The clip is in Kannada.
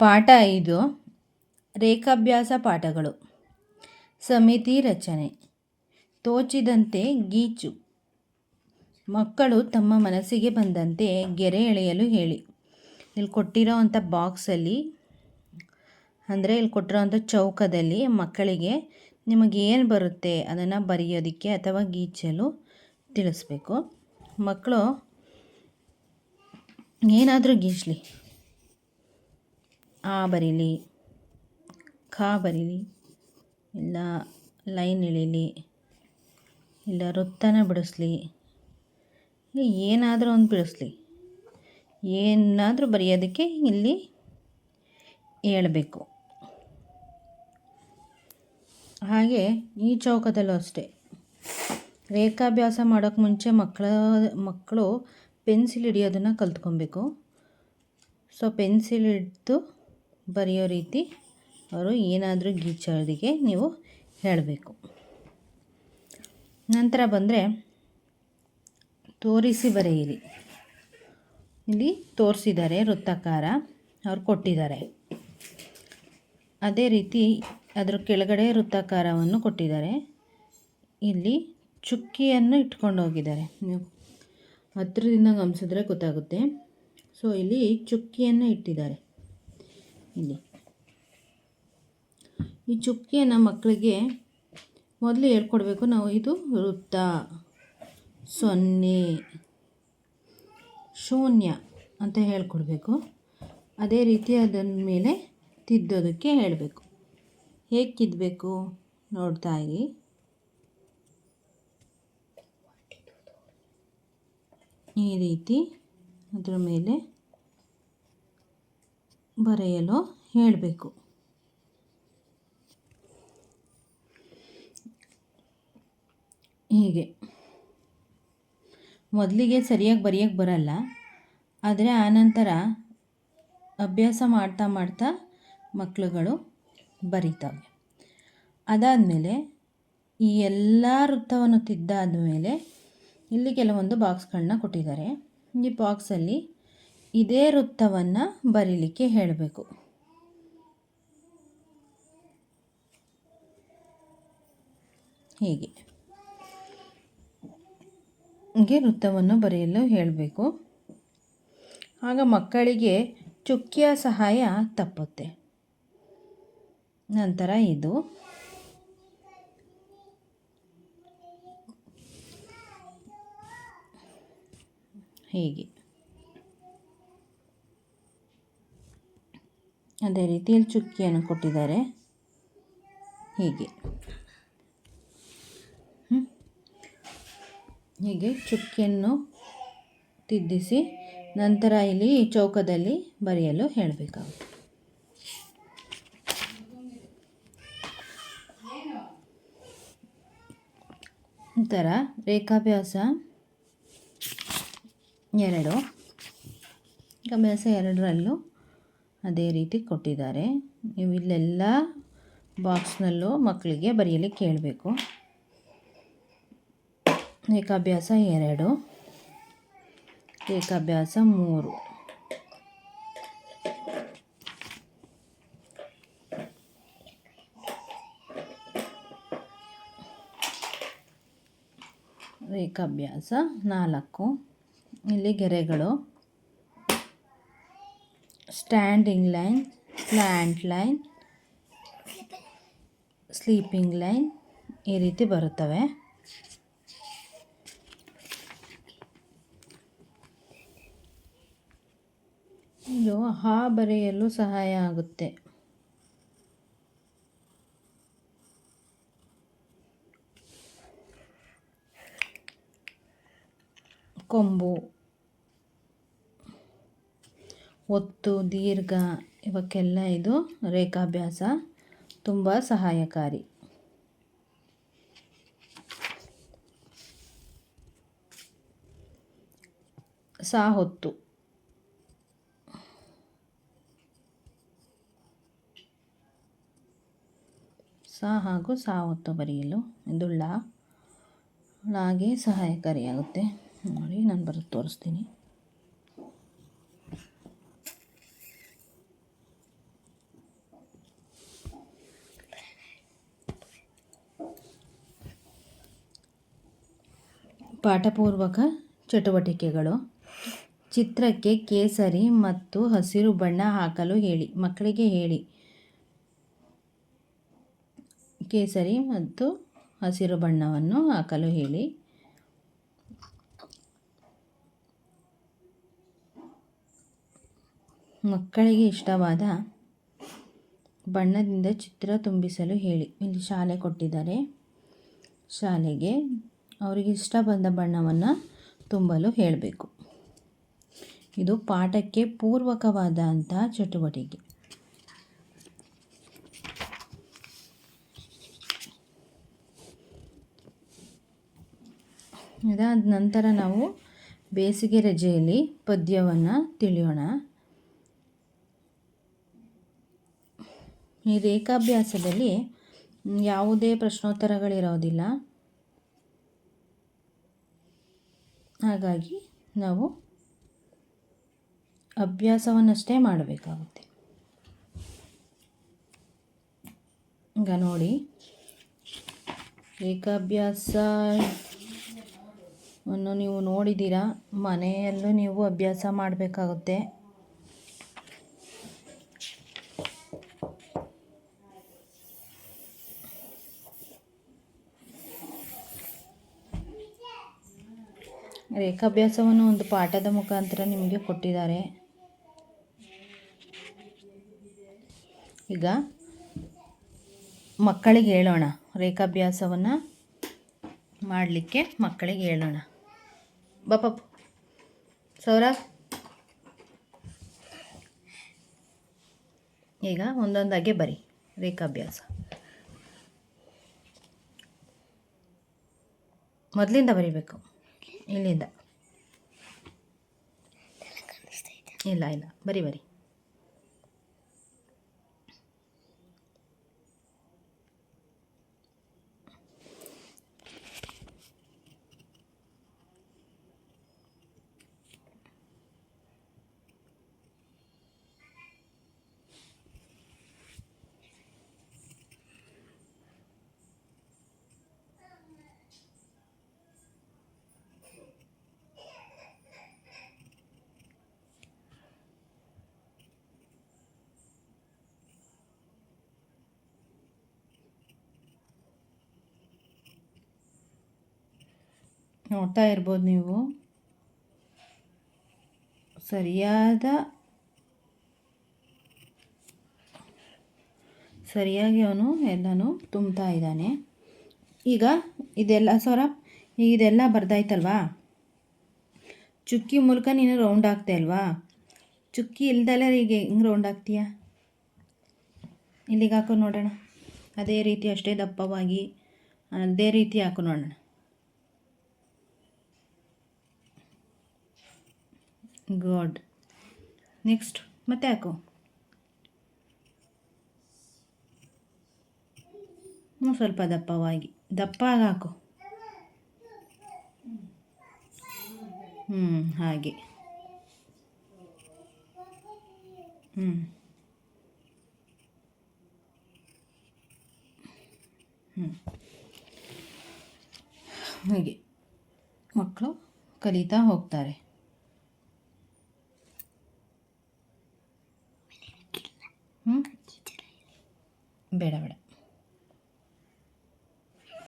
ಪಾಠ ಐದು, ರೇಖಾಭ್ಯಾಸ ಪಾಠಗಳು. ಸಮಿತಿ ರಚನೆ. ತೋಚಿದಂತೆ ಗೀಚು. ಮಕ್ಕಳು ತಮ್ಮ ಮನಸ್ಸಿಗೆ ಬಂದಂತೆ ಗೆರೆ ಎಳೆಯಲು ಹೇಳಿ. ಇಲ್ಲಿ ಕೊಟ್ಟಿರೋ ಅಂಥ ಬಾಕ್ಸಲ್ಲಿ, ಅಂದರೆ ಇಲ್ಲಿ ಕೊಟ್ಟಿರೋ ಅಂಥ ಚೌಕದಲ್ಲಿ ಮಕ್ಕಳಿಗೆ ನಿಮಗೆ ಏನು ಬರುತ್ತೆ ಅದನ್ನು ಬರೆಯೋದಕ್ಕೆ ಅಥವಾ ಗೀಚಲು ತಿಳಿಸ್ಬೇಕು. ಮಕ್ಕಳು, ಏನಾದರೂ ಗೀಚಲಿ. ಆ ಬರೀಲಿ, ಖ ಬರೀಲಿ, ಇಲ್ಲ ಲೈನ್ ಇಳೀಲಿ ಇಲ್ಲ ವೃತ್ತನ ಬಿಡಿಸ್ಲಿ ಏನಾದರೂ ಒಂದು ಬಿಡಿಸ್ಲಿ. ಏನಾದರೂ ಬರೆಯೋದಕ್ಕೆ ಇಲ್ಲಿ ಹೇಳಬೇಕು. ಹಾಗೆ ಈ ಚೌಕದಲ್ಲೂ ಅಷ್ಟೇ. ರೇಖಾಭ್ಯಾಸ ಮಾಡೋಕ್ಕೆ ಮುಂಚೆ ಮಕ್ಕಳ, ಮಕ್ಕಳು ಪೆನ್ಸಿಲ್ ಹಿಡಿಯೋದನ್ನು ಕಲ್ತ್ಕೊಬೇಕು. ಸೊ, ಪೆನ್ಸಿಲ್ ಹಿಡಿದು ಬರೆಯೋ ರೀತಿ ಅವರು ಏನಾದರೂ ಗೀಚೋದಿಗೆ ನೀವು ಹೇಳಬೇಕು. ನಂತರ ಬಂದರೆ ತೋರಿಸಿ ಬರೆಯಿರಿ. ಇಲ್ಲಿ ತೋರಿಸಿದ್ದಾರೆ ವೃತ್ತಾಕಾರ ಅವ್ರು ಕೊಟ್ಟಿದ್ದಾರೆ. ಅದೇ ರೀತಿ ಅದರ ಕೆಳಗಡೆ ವೃತ್ತಾಕಾರವನ್ನು ಕೊಟ್ಟಿದ್ದಾರೆ. ಇಲ್ಲಿ ಚುಕ್ಕಿಯನ್ನು ಇಟ್ಕೊಂಡು ಹೋಗಿದ್ದಾರೆ. ನೀವು ಹತ್ತಿರದಿಂದ ಗಮನಿಸಿದ್ರೆ ಗೊತ್ತಾಗುತ್ತೆ. ಸೊ ಇಲ್ಲಿ ಚುಕ್ಕಿಯನ್ನು ಇಟ್ಟಿದ್ದಾರೆ. ಇಲ್ಲಿ. ಈ ಚುಕ್ಕಿಯನ್ನು ಮಕ್ಕಳಿಗೆ ಮೊದಲು ಹೇಳ್ಕೊಡ್ಬೇಕು ನಾವು, ಇದು ವೃತ್ತ. ಸೊನ್ನೆ. ಶೂನ್ಯ ಅಂತ ಹೇಳ್ಕೊಡ್ಬೇಕು. ಅದೇ ರೀತಿ ಅದನ್ನ ಮೇಲೆ ತಿದ್ದೋದಕ್ಕೆ ಹೇಳಬೇಕು. ಹೇಗೆ ತಿದ್ದಬೇಕು ನೋಡ್ತಾ ಇರಿ. ಈ ರೀತಿ ಅದರ ಮೇಲೆ ಬರೆಯಲು ಹೇಳಬೇಕು. ಹೀಗೆ. ಮೊದಲಿಗೆ ಸರಿಯಾಗಿ ಬರೆಯೋಕ್ಕೆ ಬರಲ್ಲ. ಆದರೆ ಆನಂತರ ಅಭ್ಯಾಸ ಮಾಡ್ತಾ ಮಾಡ್ತಾ ಮಕ್ಕಳುಗಳು ಬರಿತವೆ. ಅದಾದಮೇಲೆ ಈ ಎಲ್ಲ ವೃತ್ತವನ್ನು ತಿದ್ದಾದ ಮೇಲೆ ಇಲ್ಲಿ ಕೆಲವೊಂದು ಬಾಕ್ಸ್ಗಳನ್ನ ಕೊಟ್ಟಿದ್ದಾರೆ. ಈ ಬಾಕ್ಸಲ್ಲಿ ಇದೇ ವೃತ್ತವನ್ನು ಬರೀಲಿಕ್ಕೆ ಹೇಳಬೇಕು. ಹೀಗೆ. ಹೀಗೆ ವೃತ್ತವನ್ನು ಬರೆಯಲು ಹೇಳಬೇಕು. ಆಗ ಮಕ್ಕಳಿಗೆ ಚುಕ್ಕಿಯ ಸಹಾಯ ತಪ್ಪುತ್ತೆ. ನಂತರ ಇದು. ಹೀಗೆ. ಅದೇ ರೀತಿಯಲ್ಲಿ ಚುಕ್ಕಿಯನ್ನು ಕೊಟ್ಟಿದ್ದಾರೆ. ಹೀಗೆ. ಹೀಗೆ ಚುಕ್ಕಿಯನ್ನು ತಿದ್ದಿಸಿ ನಂತರ ಇಲ್ಲಿ ಚೌಕದಲ್ಲಿ ಬರೆಯಲು ಹೇಳಬೇಕಾಗುತ್ತೆ. ನಂತರ ರೇಖಾಭ್ಯಾಸ ಎರಡು. ರೇಖಾಭ್ಯಾಸ ಎರಡರಲ್ಲೂ ಅದೇ ರೀತಿ ಕೊಟ್ಟಿದ್ದಾರೆ. ನೀವು ಇಲ್ಲೆಲ್ಲ ಬಾಕ್ಸ್ನಲ್ಲೂ ಮಕ್ಕಳಿಗೆ ಬರೆಯಲಿಕ್ಕೆ ಕೇಳಬೇಕು. ಏಕಾಭ್ಯಾಸ ಎರಡು, ಏಕಾಭ್ಯಾಸ ಮೂರು. ಏಕಾಭ್ಯಾಸ ನಾಲ್ಕು. ಇಲ್ಲಿ ಗೆರೆಗಳು. Standing line slant line sleeping line ಈ ರೀತಿ ಬರುತ್ತವೆ. ಇದು ಹಾ ಬರೆಯಲು ಸಹಾಯ ಆಗುತ್ತೆ. ಕೊಂಬು. ಒತ್ತು, ದೀರ್ಘ ಇವಕ್ಕೆಲ್ಲ ಇದು ರೇಖಾಭ್ಯಾಸ. ತುಂಬ ಸಹಾಯಕಾರಿ. ಸಾಹೊತ್ತು ಸಾ ಹಾಗೂ ಸಾ ಹೊತ್ತು ಬರೆಯಲು ಇದುಳ್ಳ ಹಾಗೆ ಸಹಾಯಕಾರಿಯಾಗುತ್ತೆ. ನೋಡಿ, ನಾನು ಬರೋದು ತೋರಿಸ್ತೀನಿ. ಪಾಠಪೂರ್ವಕ ಚಟುವಟಿಕೆಗಳು. ಚಿತ್ರಕ್ಕೆ ಕೇಸರಿ ಮತ್ತು ಹಸಿರು ಬಣ್ಣ ಹಾಕಲು ಹೇಳಿ, ಮಕ್ಕಳಿಗೆ ಹೇಳಿ. ಕೇಸರಿ ಮತ್ತು ಹಸಿರು ಬಣ್ಣವನ್ನು ಹಾಕಲು ಹೇಳಿ. ಮಕ್ಕಳಿಗೆ ಇಷ್ಟವಾದ ಬಣ್ಣದಿಂದ ಚಿತ್ರ ತುಂಬಿಸಲು ಹೇಳಿ. ಇಲ್ಲಿ ಶಾಲೆ ಕೊಟ್ಟಿದ್ದಾರೆ. ಶಾಲೆಗೆ ಅವರಿಗೆ ಇಷ್ಟ ಬಂದ ಬಣ್ಣವನ್ನು ತುಂಬಲು ಹೇಳಬೇಕು. ಇದು ಪಾಠಕ್ಕೆ ಪೂರ್ವಕವಾದಂಥ ಚಟುವಟಿಕೆ. ಇದಾದ ನಂತರ ನಾವು ಬೇಸಿಗೆ ರಜೆಯಲ್ಲಿ ಪದ್ಯವನ್ನು ತಿಳಿಯೋಣ. ಈ ರೇಖಾಭ್ಯಾಸದಲ್ಲಿ ಯಾವುದೇ ಪ್ರಶ್ನೋತ್ತರಗಳಿರೋದಿಲ್ಲ. ಹಾಗಾಗಿ ನಾವು ಅಭ್ಯಾಸವನ್ನಷ್ಟೇ ಮಾಡಬೇಕಾಗುತ್ತೆ. ಈಗ ನೋಡಿ ಏಕಾಭ್ಯಾಸವನ್ನು ನೀವು ನೋಡಿದ್ದೀರಾ? ಮನೆಯಲ್ಲೂ ನೀವು ಅಭ್ಯಾಸ ಮಾಡಬೇಕಾಗುತ್ತೆ. ರೇಖಾಭ್ಯಾಸವನ್ನು ಒಂದು ಪಾಠದ ಮುಖಾಂತರ ನಿಮಗೆ ಕೊಟ್ಟಿದ್ದಾರೆ. ಈಗ ಮಕ್ಕಳಿಗೆ ಹೇಳೋಣ. ರೇಖಾಭ್ಯಾಸವನ್ನು ಮಾಡಲಿಕ್ಕೆ ಮಕ್ಕಳಿಗೆ ಹೇಳೋಣ. ಬಾಪ ಸೌರಭ್. ಈಗ ಒಂದೊಂದಾಗೆ ಬರಿ. ರೇಖಾಭ್ಯಾಸ. ಮೊದಲಿಂದ ಬರಿಬೇಕು. ಇಲ್ಲಿಂದ. ಇಲ್ಲ ಇಲ್ಲ. ಬರಿ ಬರಿ. ನೋಡ್ತಾ ಇರ್ಬೋದು ನೀವು. ಸರಿಯಾದ ಸರಿಯಾಗಿ ಅವನು ಎಲ್ಲನೂ ತುಂಬ್ತಾ ಇದ್ದಾನೆ. ಈಗ ಇದೆಲ್ಲ ಸೌರ ಇದೆಲ್ಲ ಬರ್ದಾಯ್ತಲ್ವಾ? ಚುಕ್ಕಿ ಮೂಲಕ ನೀನು ರೌಂಡ್ ಆಗ್ತಾ ಅಲ್ವಾ ಚುಕ್ಕಿ ಇಲ್ದಲ್ಲ ಈಗ ಹೆಂಗೆ ರೌಂಡ್ ಆಗ್ತೀಯ? ಇಲ್ಲಿಗೆ ಹಾಕೋ ನೋಡೋಣ. ಅದೇ ರೀತಿ ಅಷ್ಟೇ ದಪ್ಪವಾಗಿ, ಅದೇ ರೀತಿ ಹಾಕೋ ನೋಡೋಣ. ಗುಡ್. ನೆಕ್ಸ್ಟ್, ಮತ್ತೆ ಹಾಕು ಹ್ಞೂ ಸ್ವಲ್ಪ ದಪ್ಪವಾಗಿ. ದಪ್ಪ ಹಾಕು. ಹ್ಞೂ ಹಾಗೆ. ಹ್ಞೂ ಹ್ಞೂ ಹಾಗೆ. ಮಕ್ಕಳು ಕಲಿತಾ ಹೋಗ್ತಾರೆ. ber deg.